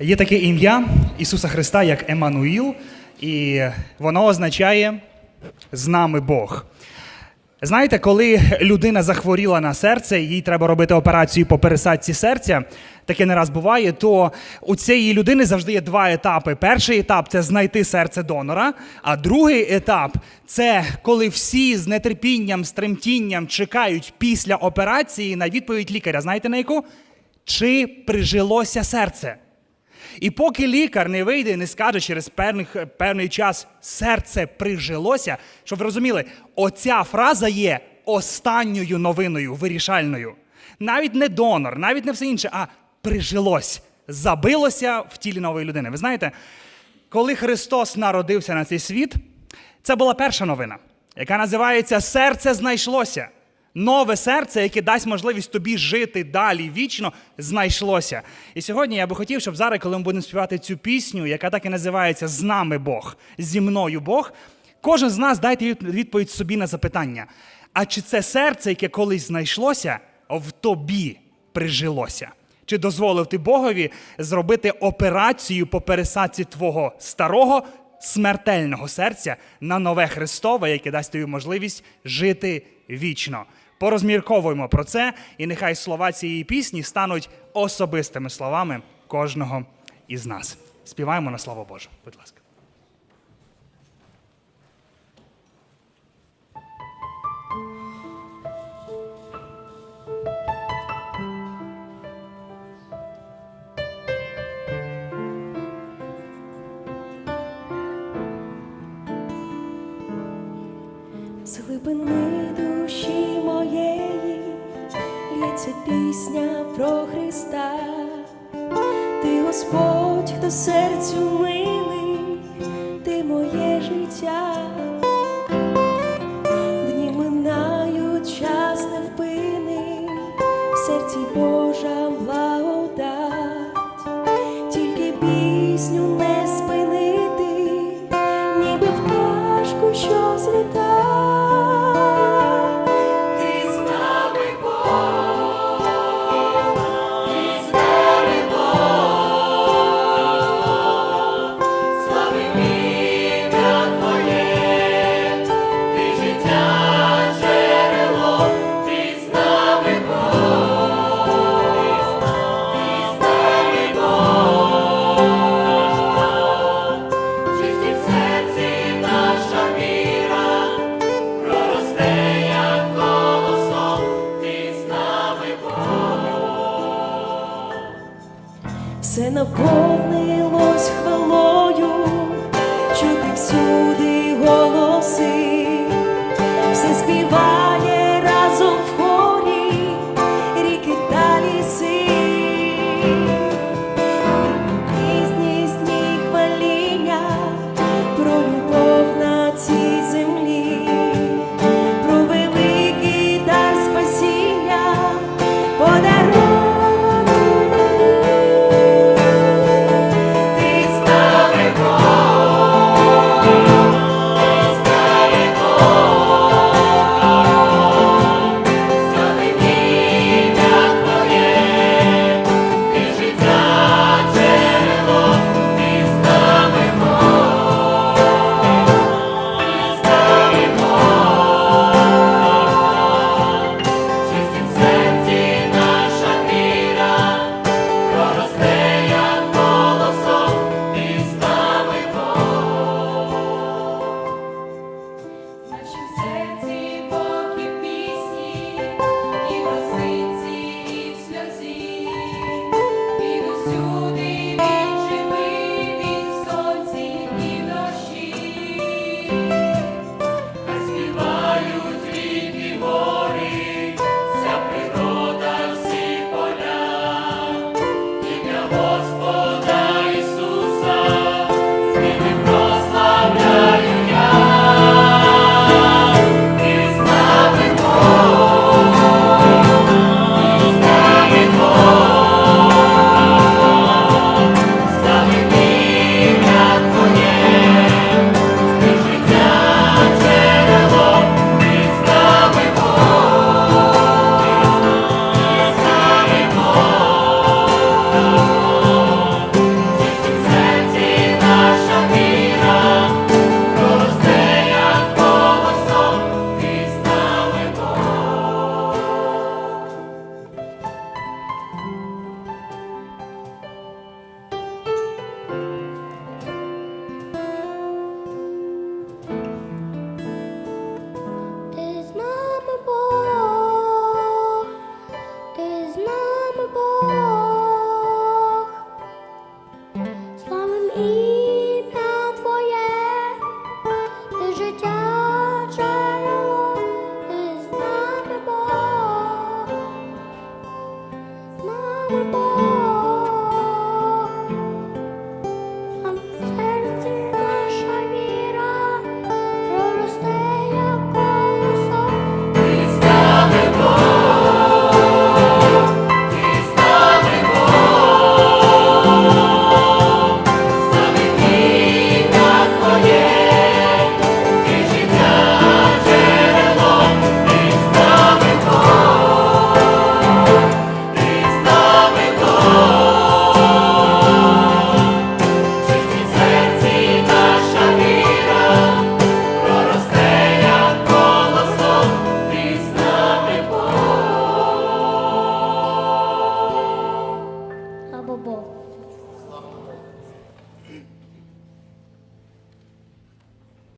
Є таке ім'я Ісуса Христа, як Еммануїл, і воно означає з нами Бог. Знаєте, коли людина захворіла на серце, їй треба робити операцію по пересадці серця, таке не раз буває, то у цієї людини завжди є два етапи. Перший етап це знайти серце донора, а другий етап це коли всі з нетерпінням, з тремтінням чекають після операції на відповідь лікаря. Знаєте на яку? Чи прижилося серце? І поки лікар не вийде і не скаже через певний, певний час серце прижилося, щоб ви розуміли, оця фраза є останньою новиною, вирішальною. Навіть не донор, навіть не все інше, а прижилось, забилося в тілі нової людини. Ви знаєте, коли Христос народився на цей світ, це була перша новина, яка називається Серце знайшлося. Нове серце, яке дасть можливість тобі жити далі вічно, знайшлося. І сьогодні я би хотів, щоб зараз, коли ми будемо співати цю пісню, яка так і називається З нами Бог, зі мною Бог, кожен з нас дайте відповідь собі на запитання: а чи це серце, яке колись знайшлося, в тобі прижилося? Чи дозволив ти Богові зробити операцію по пересадці твого старого смертельного серця на нове Христове, яке дасть тобі можливість жити вічно? Порозмірковуємо про це, і нехай слова цієї пісні стануть особистими словами кожного із нас. Співаємо на славу Божу. Будь ласка. Глибини лється пісня про Христа. Ти Господь, хто серцю милий, ти моє життя. Дні минають, час невпинний, в серці Божа благодать, тільки пісню не наповнилось хвалою, чути всюди голоси,